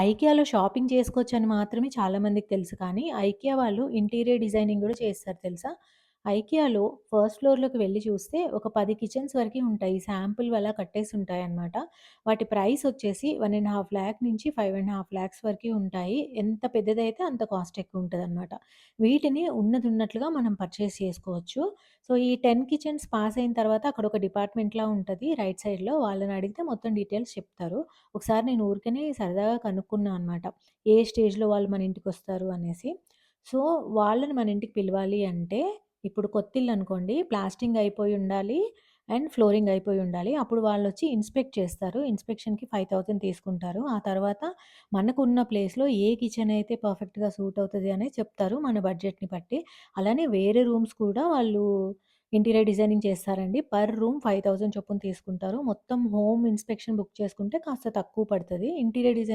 ఐకియాలో shopping చేసుకోవచ్చని మాత్రమే చాలామందికి తెలుసు కానీ, ఐకియా వాళ్ళు ఇంటీరియర్ డిజైనింగ్ కూడా చేస్తారు తెలుసా? ఐకియాలో ఫస్ట్ ఫ్లోర్‌లోకి వెళ్ళి చూస్తే ఒక పది కిచెన్స్ వరకు ఉంటాయి. శాంపుల్‌వి అలా అనమాట వాటి ప్రైస్ వచ్చేసి 1,50,000 నుంచి ఫైవ్ అండ్ హాఫ్ ల్యాక్స్ వరకు ఉంటాయి. ఎంత పెద్దదైతే అంత కాస్ట్ ఎక్కువ ఉంటుంది అనమాట వీటిని ఉన్నదున్నట్లుగా మనం పర్చేస్ చేసుకోవచ్చు. సో, ఈ 10 కిచెన్స్ పాస్ అయిన తర్వాత అక్కడ ఒక డిపార్ట్‌మెంట్‌లా ఉంటుంది రైట్ సైడ్‌లో. వాళ్ళని అడిగితే మొత్తం డీటెయిల్స్ చెప్తారు. ఒకసారి నేను ఊరికనే సరదాగా కనుక్కున్నాను అనమాట. ఏ స్టేజ్‌లో వాళ్ళు మన ఇంటికి వస్తారు అనేసి. సో, వాళ్ళని మన ఇంటికి పిలవాలి అంటే ఇప్పుడు కొత్తిల్లు అనుకోండి ప్లాస్టింగ్ అయిపోయి ఉండాలి. అండ్ ఫ్లోరింగ్ అయిపోయి ఉండాలి. అప్పుడు వాళ్ళు వచ్చి ఇన్స్‌పెక్ట్ చేస్తారు. ఇన్స్‌పెక్షన్‌కి 5,000 తీసుకుంటారు. ఆ తర్వాత మనకున్న ప్లేస్‌లో ఏ కిచెన్ అయితే పర్ఫెక్ట్‌గా సూట్ అవుతుంది అనేది చెప్తారు మన బడ్జెట్‌ని బట్టి. అలానే వేరే రూమ్స్ కూడా వాళ్ళు ఇంటీరియర్ డిజైనింగ్ చేస్తారండి. పర్ రూమ్ 5,000 చొప్పున తీసుకుంటారు. మొత్తం హోమ్ ఇన్స్‌పెక్షన్ బుక్ చేసుకుంటే కాస్త తక్కువ పడుతుంది ఇంటీరియర్ డిజైన్